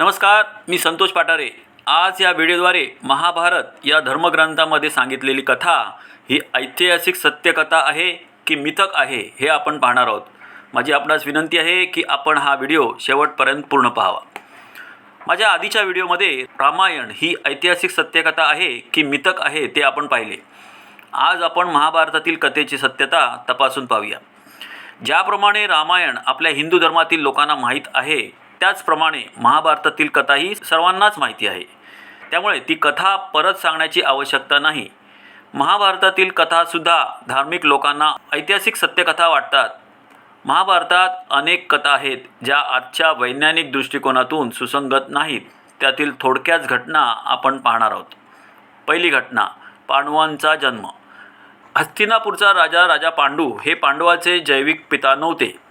नमस्कार मी संतोष पाटारे. आज या व्हिडिओद्वारे महाभारत या धर्मग्रंथामध्ये सांगितलेली कथा ही ऐतिहासिक सत्यकथा आहे की मिथक आहे हे आपण पाहणार आहोत. माझी आपणास विनंती आहे की आपण हा व्हिडिओ शेवटपर्यंत पूर्ण पाहावा. माझ्या आधीच्या व्हिडिओमध्ये रामायण ही ऐतिहासिक सत्यकथा आहे की मिथक आहे ते आपण पाहिले. आज आपण महाभारतातील कथेची सत्यता तपासून पाहूया. ज्याप्रमाणे रामायण आपल्या हिंदू धर्मातील लोकांना माहीत आहे त्याचप्रमाणे महाभारतातील कथाही सर्वांनाच माहिती आहे. त्यामुळे ती कथा परत सांगण्याची आवश्यकता नाही. महाभारतातील कथासुद्धा धार्मिक लोकांना ऐतिहासिक सत्यकथा वाटतात. महाभारतात अनेक कथा आहेत ज्या आजच्या वैज्ञानिक दृष्टिकोनातून सुसंगत नाहीत. त्यातील थोडक्याच घटना आपण पाहणार आहोत. पहिली घटना पांडवांचा जन्म. हस्तिनापूरचा राजा राजा पांडू हे पांडवाचे जैविक पिता नव्हते.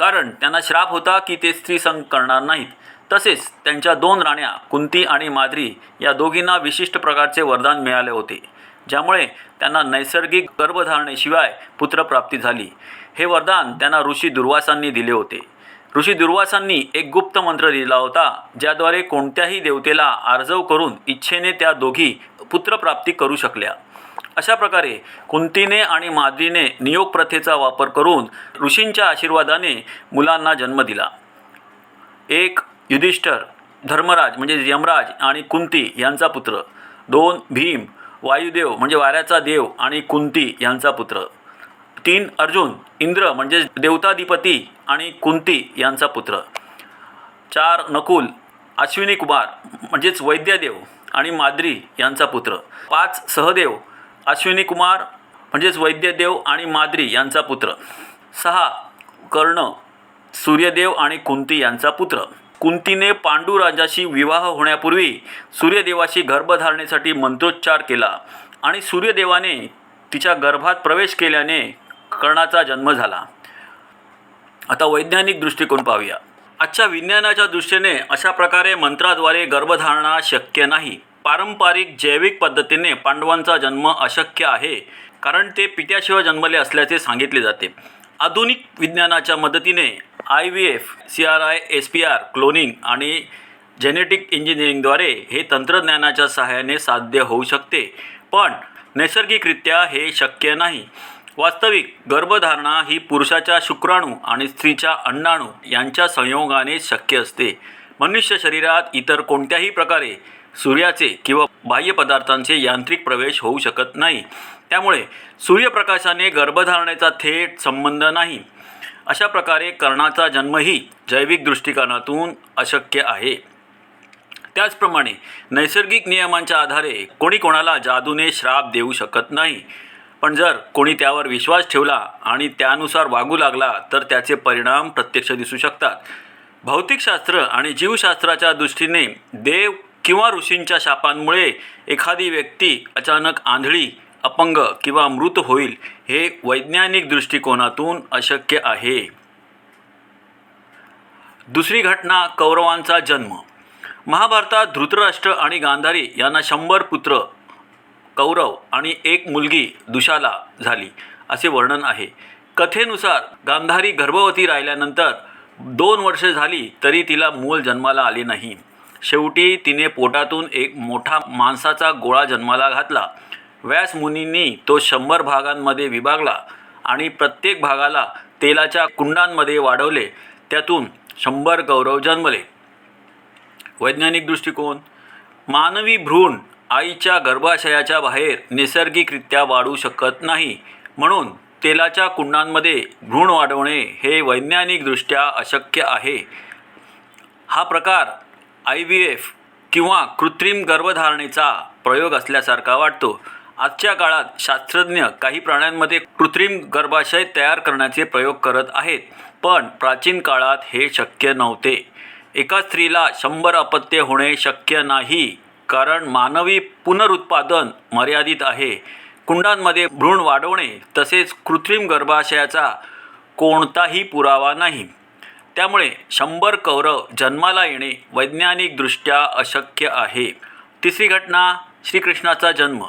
कारण त्यांना श्राप होता की ते स्त्रीसंग करणार नाहीत. तसेच त्यांच्या दोन राण्या कुंती आणि माद्री या दोघींना विशिष्ट प्रकारचे वरदान मिळाले होते ज्यामुळे त्यांना नैसर्गिक गर्भधारणेशिवाय पुत्रप्राप्ती झाली. हे वरदान त्यांना ऋषी दुर्वासांनी दिले होते. ऋषी दुर्वासांनी एक गुप्त मंत्र दिला होता ज्याद्वारे कोणत्याही देवतेला आर्जव करून इच्छेने त्या दोघी पुत्रप्राप्ती करू शकल्या. अशा प्रकारे कुंतीने आणि माद्रीने नियोग प्रथेचा वापर करून ऋषींच्या आशीर्वादाने मुलांना जन्म दिला. एक युधिष्ठर धर्मराज म्हणजे यमराज आणि कुंती यांचा पुत्र. दोन भीम वायुदेव म्हणजे वाऱ्याचा देव आणि कुंती यांचा पुत्र. तीन अर्जुन इंद्र म्हणजे देवताधिपती आणि कुंती यांचा पुत्र. चार नकुल अश्विनी कुमार म्हणजेच वैद्यदेव आणि माद्री यांचा पुत्र. पाच सहदेव अश्विनी कुमार म्हणजेच वैद्यदेव आणि माद्री यांचा पुत्र. सहा कर्ण सूर्यदेव आणि कुंती यांचा पुत्र. कुंतीने पांडुराजाशी विवाह होण्यापूर्वी सूर्यदेवाशी गर्भधारणेसाठी मंत्रोच्चार केला आणि सूर्यदेवाने तिच्या गर्भात प्रवेश केल्याने कर्णाचा जन्म झाला. आता वैज्ञानिक दृष्टिकोन पाहूया. आजच्या विज्ञानाच्या दृष्टीने अशा प्रकारे मंत्राद्वारे गर्भधारणा शक्य नाही. पारंपरिक जैविक पद्धतीने पांडवांचा जन्म अशक्य आहे कारण ते पित्याशिवाय जन्मले असल्याचे सांगितले जाते. आधुनिक विज्ञानाच्या मदतीने I V F C R I S P R cloning आणि जेनेटिक इंजिनिअरिंगद्वारे हे तंत्रज्ञानाच्या सहाय्याने साध्य होऊ शकते. पण नैसर्गिकरित्या हे शक्य नाही. वास्तविक गर्भधारणा ही पुरुषाच्या शुक्राणू आणि स्त्रीच्या अंडाणू यांच्या संयोगाने शक्य असते. मनुष्य शरीरात इतर कोणत्याही प्रकारे सूर्याचे किंवा बाह्य पदार्थांचे यांत्रिक प्रवेश होऊ शकत नाही. त्यामुळे सूर्यप्रकाशाने गर्भधारणेचा थेट संबंध नाही. अशा प्रकारे कर्णाचा जन्मही जैविक दृष्टिकोनातून अशक्य आहे. त्याचप्रमाणे नैसर्गिक नियमांच्या आधारे कोणी कोणाला जादूने श्राप देऊ शकत नाही. पण जर कोणी त्यावर विश्वास ठेवला आणि त्यानुसार वागू लागला तर त्याचे परिणाम प्रत्यक्ष दिसू शकतात. भौतिकशास्त्र आणि जीवशास्त्राच्या दृष्टीने देव किंवा ऋषींच्या शापांमुळे एखादी व्यक्ती अचानक आंधळी अपंग किंवा मृत होईल हे वैज्ञानिक दृष्टिकोनातून अशक्य आहे. दुसरी घटना कौरवांचा जन्म. महाभारतात धृतराष्ट्र आणि गांधारी यांना शंभर पुत्र कौरव आणि एक मुलगी दुशाला झाली असे वर्णन आहे. कथेनुसार गांधारी गर्भवती राहिल्यानंतर दोन वर्षे झाली तरी तिला मूल जन्माला आले नाही. शेवटी तिने पोटातून एक मोठा माणसाचा गोळा जन्माला घातला. व्यास मुनींनी तो शंभर भागांमध्ये विभागला आणि प्रत्येक भागाला तेलाच्या कुंडांमध्ये वाढवले. त्यातून शंभर गौरव जन्मले. वैज्ञानिक दृष्टिकोन मानवी भ्रूण आईच्या गर्भाशयाच्या बाहेर नैसर्गिकरित्या वाढू शकत नाही. म्हणून तेलाच्या कुंडांमध्ये भ्रूण वाढवणे हे वैज्ञानिकदृष्ट्या अशक्य आहे. हा प्रकार आय व्ही एफ किंवा कृत्रिम गर्भधारणेचा प्रयोग असल्यासारखा वाटतो. आजच्या काळात शास्त्रज्ञ काही प्राण्यांमध्ये कृत्रिम गर्भाशय तयार करण्याचे प्रयोग करत आहेत पण प्राचीन काळात हे शक्य नव्हते. एका स्त्रीला शंभर अपत्य होणे शक्य नाही कारण मानवी पुनरुत्पादन मर्यादित आहे. कुंडांमध्ये भ्रूण वाढवणे तसेच कृत्रिम गर्भाशयाचा कोणताही पुरावा नाही. त्यामुळे शंभर कौरव जन्माला येणे वैज्ञानिकदृष्ट्या अशक्य आहे. तिसरी घटना श्रीकृष्णाचा जन्म.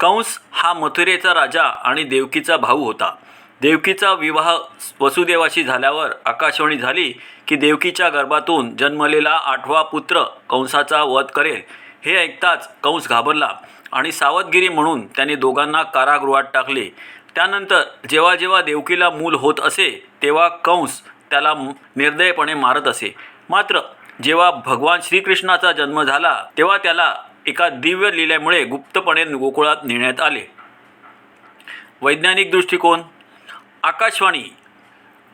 कंस हा मथुरेचा राजा आणि देवकीचा भाऊ होता. देवकीचा विवाह वसुदेवाशी झाल्यावर आकाशवाणी झाली की देवकीच्या गर्भातून जन्मलेला आठवा पुत्र कंसाचा वध करेल. हे ऐकताच कंस घाबरला आणि सावधगिरी म्हणून त्याने दोघांना कारागृहात टाकले. त्यानंतर जेव्हा जेव्हा देवकीला मूल होत असे तेव्हा कंस त्याला निर्दयपणे मारत असे. मात्र जेव्हा भगवान श्रीकृष्णाचा जन्म झाला तेव्हा त्याला एका दिव्य लिल्यामुळे गुप्तपणे गोकुळात नेण्यात आले. वैज्ञानिक दृष्टिकोन आकाशवाणी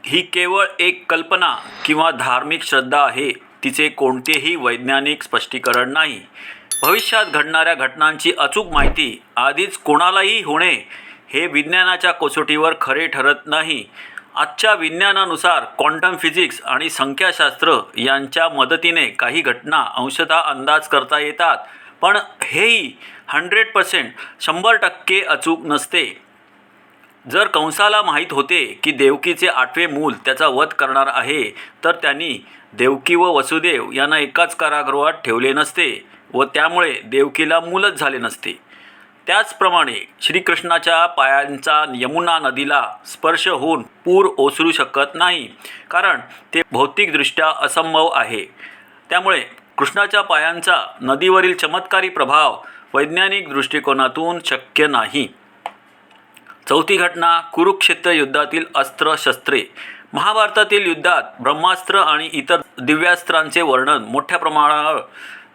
ही केवळ एक कल्पना किंवा धार्मिक श्रद्धा आहे तिचे कोणतेही वैज्ञानिक स्पष्टीकरण नाही. भविष्यात घडणाऱ्या घटनांची अचूक माहिती आधीच कोणालाही होणे हे विज्ञानाच्या कसोटीवर खरे ठरत नाही. आजच्या विज्ञानानुसार क्वांटम फिजिक्स आणि संख्याशास्त्र यांच्या मदतीने काही घटना अंशतः अंदाज करता येतात पण हेही हंड्रेड पर्सेंट शंभर टक्के अचूक नसते. जर कंसाला माहीत होते की देवकीचे आठवे मूल त्याचा वध करणार आहे तर त्यांनी देवकी व वसुदेव यांना एकाच कारागृहात ठेवले नसते व त्यामुळे देवकीला मूलच झाले नसते. त्याचप्रमाणे श्रीकृष्णाच्या पायांचा यमुना नदीला स्पर्श होऊन पूर ओसरू शकत नाही कारण ते भौतिकदृष्ट्या असंभव आहे. त्यामुळे कृष्णाच्या पायांचा नदीवरील चमत्कारी प्रभाव वैज्ञानिक दृष्टिकोनातून शक्य नाही. चौथी घटना कुरुक्षेत्र युद्धातील अस्त्र शस्त्रे महाभारतातील युद्धात ब्रह्मास्त्र आणि इतर दिव्यास्त्रांचे वर्णन मोठ्या प्रमाणावर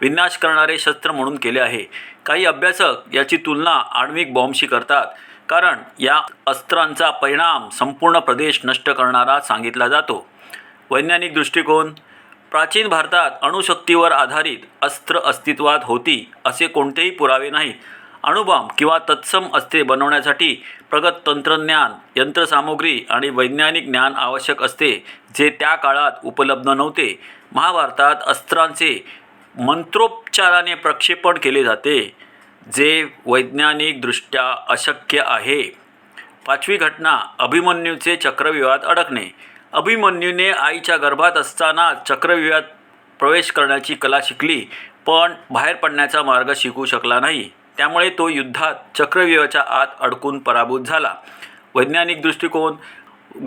विनाश करणारे शस्त्र म्हणून केले आहे. काही अभ्यासक याची तुलना आण्विक बॉम्बशी करतात. कारण या अस्त्रांचा परिणाम संपूर्ण प्रदेश नष्ट करणारा सांगितला जातो. वैज्ञानिक दृष्टिकोन प्राचीन भारतात अणुशक्तीवर आधारित अस्त्र अस्तित्वात होती असे कोणतेही पुरावे नाहीत. अणुबॉम्ब किंवा तत्सम अस्त्रे बनवण्यासाठी प्रगत तंत्रज्ञान यंत्रसामुग्री आणि वैज्ञानिक ज्ञान आवश्यक असते जे त्या काळात उपलब्ध नव्हते. महाभारतात अस्त्रांचे मंत्रोपचाराने प्रक्षेपण केले जाते जे वैज्ञानिकदृष्ट्या अशक्य आहे. पाचवी घटना अभिमन्यूचे चक्रव्यूहात अडकणे. अभिमन्यूने आईच्या गर्भात असताना चक्रव्यूहात प्रवेश करण्याची कला शिकली पण बाहेर पडण्याचा मार्ग शिकू शकला नाही. त्यामुळे तो युद्धात चक्रव्यूहाच्या आत अडकून पराभूत झाला. वैज्ञानिक दृष्टिकोन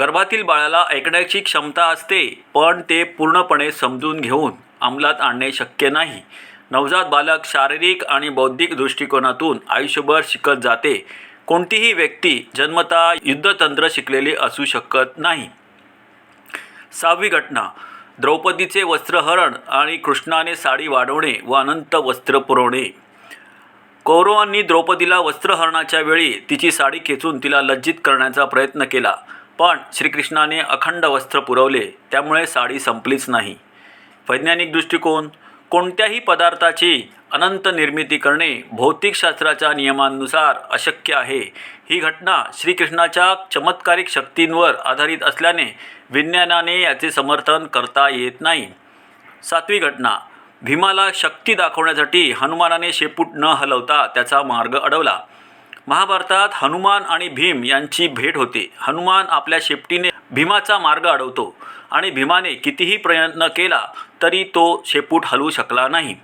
गर्भातील बाळाला ऐकण्याची क्षमता असते पण ते पूर्णपणे समजून घेऊन अंमलात आणणे शक्य नाही. नवजात बालक शारीरिक आणि बौद्धिक दृष्टिकोनातून आयुष्यभर शिकत जाते. कोणतीही व्यक्ती जन्मता युद्धतंत्र शिकलेली असू शकत नाही. सहावी घटना. द्रौपदीचे वस्त्रहरण आणि कृष्णाने साडी वाढवणे व अनंत वस्त्र पुरवणे. कौरवांनी द्रौपदीला वस्त्रहरणाच्या वेळी तिची साडी खेचून तिला लज्जित करण्याचा प्रयत्न केला. पण श्रीकृष्णाने अखंड वस्त्र पुरवले. त्यामुळे साडी संपलीच नाही. वैज्ञानिक दृष्टिकोन कोणत्याही पदार्थाची अनंत निर्मिती करणे भौतिकशास्त्राच्या नियमांनुसार अशक्य आहे. ही घटना श्रीकृष्णाच्या चमत्कारिक शक्तींवर आधारित असल्याने विज्ञानाने याचे समर्थन करता येत नाही. सातवी घटना भीमाला शक्ती दाखवण्यासाठी हनुमानाने शेपूट न हलवता त्याचा मार्ग अडवला. महाभारतात हनुमान आणि भीम यांची भेट होते. हनुमान आपल्या शेपटीने भीमाचा मार्ग अडवतो आणि भीमाने कितीही प्रयत्न केला तरी तो शेपूट हलवू शकला नाही.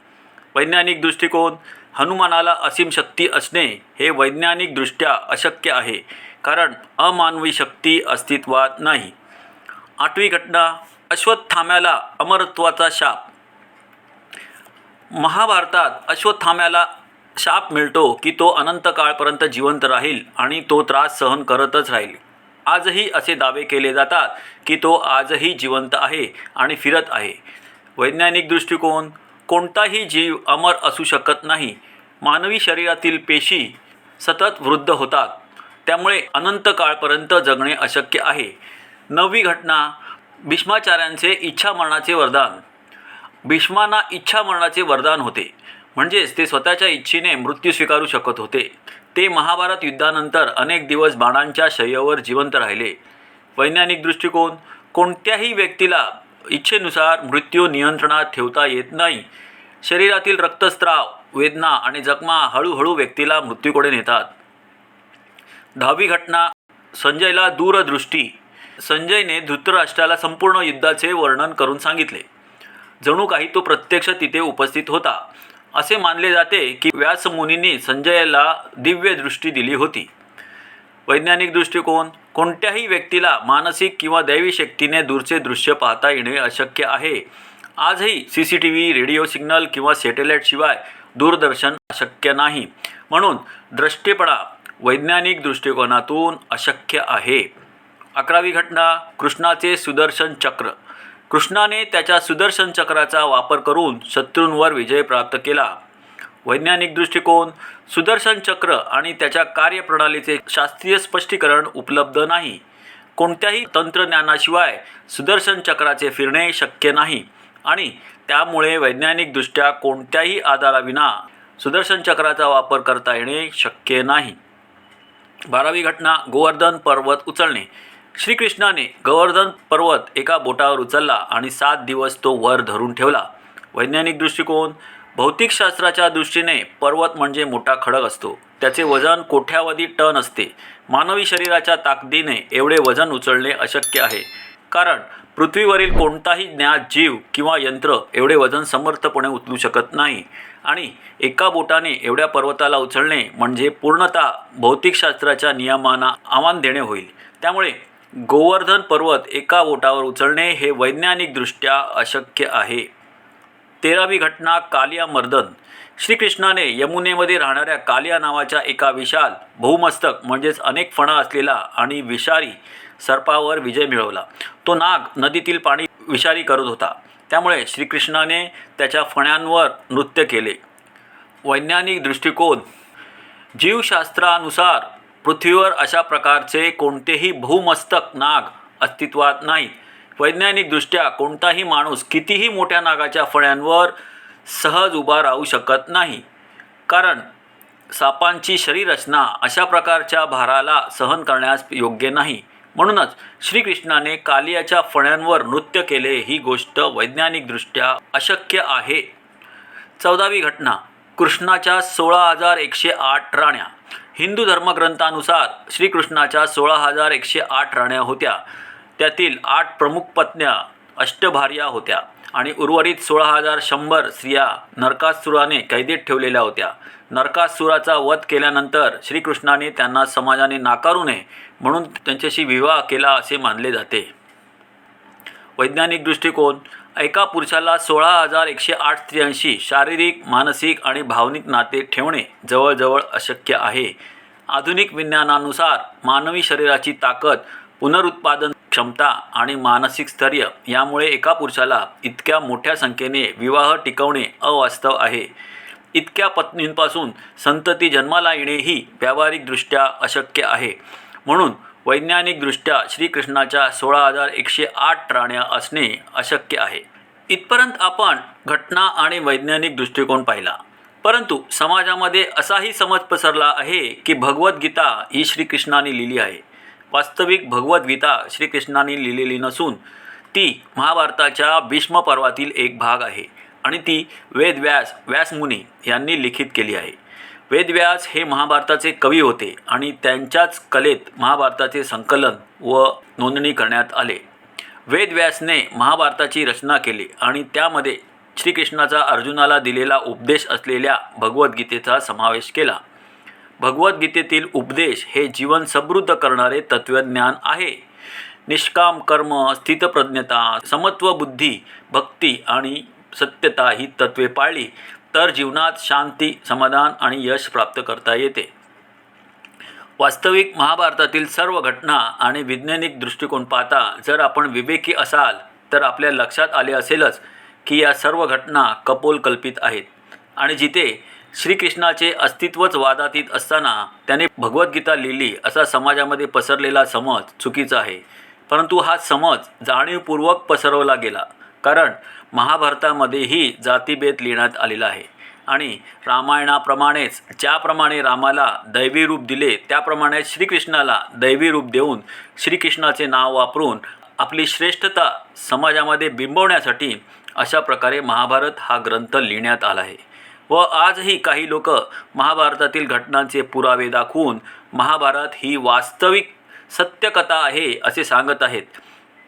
वैज्ञानिक दृष्टिकोन हनुमानाला असीम शक्ती असणे हे वैज्ञानिकदृष्ट्या अशक्य आहे कारण अमानवी शक्ती अस्तित्वात नाही. आठवी घटना अश्वत्थाम्याला अमरत्वाचा शाप. महाभारतात अश्वत्थाम्याला शाप मिळतो की तो अनंत काळपर्यंत जिवंत राहील आणि तो त्रास सहन करतच राहील. आजही असे दावे केले जातात की तो आजही जिवंत आहे आणि फिरत आहे. वैज्ञानिक दृष्टिकोन कोणताही जीव अमर असू शकत नाही. मानवी शरीरातील पेशी सतत वृद्ध होतात. त्यामुळे अनंत काळपर्यंत जगणे अशक्य आहे. नववी घटना भीष्माचार्यांचे इच्छा मरणाचे वरदान. भीष्मांना इच्छा मरणाचे वरदान होते. म्हणजेच ते स्वतःच्या इच्छेने मृत्यू स्वीकारू शकत होते. ते महाभारत युद्धानंतर अनेक दिवस बाणांच्या शय्यावर जिवंत राहिले. वैज्ञानिक दृष्टिकोन कोणत्याही व्यक्तीला इच्छेनुसार मृत्यू नियंत्रणात ठेवता येत नाही. शरीरातील रक्तस्त्राव वेदना आणि जखमा हळूहळू व्यक्तीला मृत्यूकडे नेतात. दहावी घटना संजयला दूरदृष्टी. संजयने धृतराष्ट्राला संपूर्ण युद्धाचे वर्णन करून सांगितले. जणू काही तो प्रत्यक्ष तिथे उपस्थित होता. असे मानले जाते की व्यासमुनींनी संजयला दिव्य दृष्टी दिली होती. वैज्ञानिक दृष्टिकोन कोणत्याही व्यक्तीला मानसिक किंवा दैवी शक्तीने दूरचे दृश्य पाहता येणे अशक्य आहे. आजही C C T V radio signal किंवा सॅटेलाईटशिवाय दूरदर्शन अशक्य नाही. म्हणून दृष्टीपणा वैज्ञानिक दृष्टिकोनातून अशक्य आहे. अकरावी घटना कृष्णाचे सुदर्शन चक्र. कृष्णाने त्याच्या सुदर्शन चक्राचा वापर करून शत्रूंवर विजय प्राप्त केला. वैज्ञानिक दृष्टिकोन सुदर्शन चक्र आणि त्याच्या कार्यप्रणालीचे शास्त्रीय स्पष्टीकरण उपलब्ध नाही. कोणत्याही तंत्रज्ञानाशिवाय सुदर्शन चक्राचे फिरणे शक्य नाही आणि त्यामुळे वैज्ञानिकदृष्ट्या कोणत्याही आधाराविना सुदर्शन चक्राचा वापर करता येणे शक्य नाही. बारावी घटना गोवर्धन पर्वत उचलणे. श्रीकृष्णाने गोवर्धन पर्वत एका बोटावर उचलला आणि सात दिवस तो वर धरून ठेवला. वैज्ञानिक दृष्टिकोन भौतिकशास्त्राच्या दृष्टीने पर्वत म्हणजे मोठा खडक असतो. त्याचे वजन कोठ्यावधी टन असते? मानवी शरीराच्या ताकदीने एवढे वजन उचलणे अशक्य आहे. कारण पृथ्वीवरील कोणताही ज्ञात जीव किंवा यंत्र एवढे वजन समर्थपणे उचलू शकत नाही. आणि एका बोटाने एवढ्या पर्वताला उचलणे म्हणजे पूर्णतः भौतिकशास्त्राच्या नियमांना आव्हान देणे होईल. त्यामुळे गोवर्धन पर्वत एका बोटावर उचलणे हे वैज्ञानिकदृष्ट्या अशक्य आहे. तेरावी घटना कालिया मर्दन. श्रीकृष्णाने यमुनेमध्ये राहणाऱ्या कालिया नावाच्या एका विशाल बहुमस्तक म्हणजेच अनेक फणा असलेला आणि विषारी सर्पावर विजय मिळवला. तो नाग नदीतील पाणी विषारी करत होता. त्यामुळे श्रीकृष्णाने त्याच्या फण्यांवर नृत्य केले. वैज्ञानिक दृष्टिकोन जीवशास्त्रानुसार पृथ्वीवर अशा प्रकारचे कोणतेही बहुमस्तक नाग अस्तित्वात नाहीत वैज्ञानिकदृष्ट्या कोणताही माणूस कितीही मोठ्या नागाच्या फळ्यांवर सहज उभा राहू शकत नाही. कारण सापांची शरीररचना अशा प्रकारच्या भाराला सहन करण्यास योग्य नाही. म्हणूनच श्रीकृष्णाने कालियाच्या फळ्यांवर नृत्य केले ही गोष्ट वैज्ञानिकदृष्ट्या अशक्य आहे. चौदावी घटना कृष्णाच्या सोळा हजार एकशे आठ राण्या. हिंदू धर्मग्रंथानुसार श्रीकृष्णाच्या सोळा हजार एकशे आठ राण्या होत्या. त्यातील आठ प्रमुख पत्न्या अष्टभार्या होत्या आणि उर्वरित सोळा हजार शंभर स्त्रिया नरकासुराने कैदेत ठेवलेल्या होत्या. नरकासुराचा वध केल्यानंतर श्रीकृष्णाने त्यांना समाजाने नाकारू नये म्हणून त्यांच्याशी विवाह केला असे मानले जाते. वैज्ञानिक दृष्टिकोन एका पुरुषाला सोळा हजार एकशे आठ स्त्रियांशी शारीरिक मानसिक आणि भावनिक नाते ठेवणे जवळजवळ अशक्य आहे. आधुनिक विज्ञानानुसार मानवी शरीराची ताकद पुनरुत्पादन क्षमता आणि मानसिक स्थैर्य यामुळे एका पुरुषाला इतक्या मोठ्या संख्येने विवाह टिकवणे अवास्तव आहे. इतक्या पत्नींपासून संतती जन्माला येणेही व्यावहारिकदृष्ट्या अशक्य आहे. म्हणून वैज्ञानिकदृष्ट्या श्रीकृष्णाच्या सोळा हजार एकशे आठ राण्या असणे अशक्य आहे. इथपर्यंत आपण घटना आणि वैज्ञानिक दृष्टिकोन पाहिला. परंतु समाजामध्ये असाही समज पसरला आहे की भगवद्गीता ही श्रीकृष्णाने लिहिली आहे. वास्तविक भगवद्गीता श्रीकृष्णाने लिहिलेली नसून ती महाभारताच्या भीष्म पर्वातील एक भाग आहे आणि ती वेदव्यास व्यासमुनी यांनी लिखित केली आहे. वेदव्यास हे महाभारताचे कवी होते आणि त्यांच्याच कलेत महाभारताचे संकलन व नोंदणी करण्यात आले. वेदव्यासने महाभारताची रचना केली आणि त्यामध्ये श्रीकृष्णाचा अर्जुनाला दिलेला उपदेश असलेल्या भगवद्गीतेचा समावेश केला. भगवद्गीतेतील उपदेश हे जीवन समृद्ध करणारे तत्त्वज्ञान आहे. निष्काम कर्म स्थितप्रज्ञता समत्व बुद्धी भक्ती आणि सत्यता ही तत्त्वे पाळली. तर जीवनात शांती समाधान आणि यश प्राप्त करता येते. वास्तविक महाभारतातील सर्व घटना आणि वैज्ञानिक दृष्टिकोन पाहता जर आपण विवेकी असाल तर आपल्या लक्षात आले असेलच की या सर्व घटना कपोलकल्पित आहेत. आणि जिथे श्रीकृष्णाचे अस्तित्वच वादातीत असताना त्याने भगवद्गीता लिहिली असा समाजामध्ये पसरलेला समज चुकीचा आहे. परंतु हा समज जाणीवपूर्वक पसरवला गेला. कारण महाभारतामध्येही जातीभेद लिहिण्यात आलेला आहे. आणि रामायणाप्रमाणेच ज्याप्रमाणे रामाला दैवी रूप दिले त्याप्रमाणे श्रीकृष्णाला दैवी रूप देऊन श्रीकृष्णाचे नाव वापरून आपली श्रेष्ठता समाजामध्ये बिंबवण्यासाठी अशा प्रकारे महाभारत हा ग्रंथ लिहिण्यात आला आहे. व आजही काही लोक महाभारतातील घटनांचे पुरावे दाखवून महाभारत ही वास्तविक सत्यकथा आहे असे सांगत आहेत.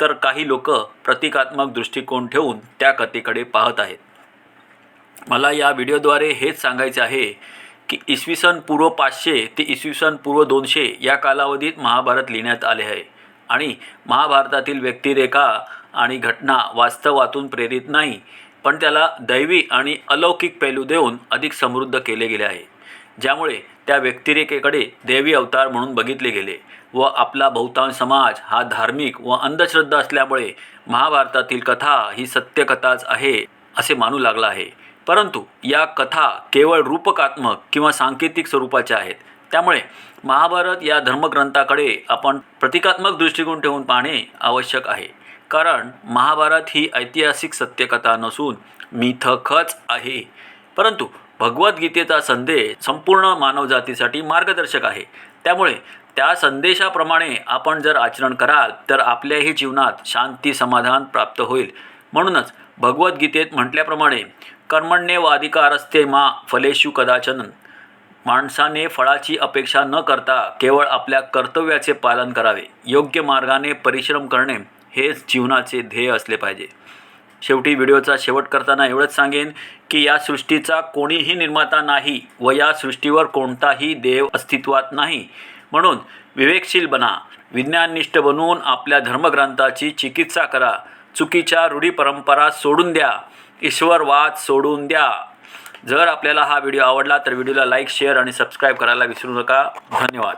तर काही लोक प्रतिकात्मक दृष्टिकोन ठेवून त्या कथेकडे पाहत आहेत. मला या व्हिडिओद्वारे हेच सांगायचे आहे की इसवी सन पूर्व पाचशे ते इसवी सन पूर्व दोनशे या कालावधीत महाभारत लिहिण्यात आले आहे आणि महाभारतातील व्यक्तिरेखा आणि घटना वास्तवातून प्रेरित नाही पण त्याला दैवी आणि अलौकिक पैलू देऊन अधिक समृद्ध केले गेले आहे ज्यामुळे त्या व्यक्तिरेखेकडे देवी अवतार म्हणून बघितले गेले व आपला बहुतांश समाज हा धार्मिक व अंधश्रद्धा असल्यामुळे महाभारतातील कथा ही सत्यकथाच आहे असे मानू लागला आहे. परंतु या कथा केवळ रूपकात्मक किंवा सांकेतिक स्वरूपाच्या आहेत. त्यामुळे महाभारत या धर्मग्रंथाकडे आपण प्रतिकात्मक दृष्टिकोन ठेवून पाहणे आवश्यक आहे. कारण महाभारत ही ऐतिहासिक सत्यकथा नसून मिथकच आहे. परंतु भगवद्गीतेचा संदेश संपूर्ण मानवजातीसाठी मार्गदर्शक आहे. त्यामुळे त्या संदेशाप्रमाणे आपण जर आचरण कराल तर आपल्याही जीवनात शांती समाधान प्राप्त होईल. म्हणूनच भगवद्गीतेत म्हटल्याप्रमाणे कर्मण्येव अधिकारस्ते मा फलेशु कदाचन. माणसाने फळाची अपेक्षा न करता केवळ आपल्या कर्तव्याचे पालन करावे. योग्य मार्गाने परिश्रम करणे हेच जीवनाचे ध्येय असले पाहिजे. शेवटी व्हिडिओचा शेवट करताना एवढंच सांगेन की या सृष्टीचा कोणीही निर्माता नाही व या सृष्टीवर कोणताही देव अस्तित्वात नाही. म्हणून विवेकशील बना विज्ञाननिष्ठ बनवून आपल्या धर्मग्रंथाची चिकित्सा करा चुकीच्या रूढी परंपरा सोडून द्या ईश्वरवाद सोडून द्या. जर आपल्याला हा व्हिडिओ आवडला तर व्हिडिओला लाईक शेअर आणि सबस्क्राईब करायला विसरू नका. धन्यवाद.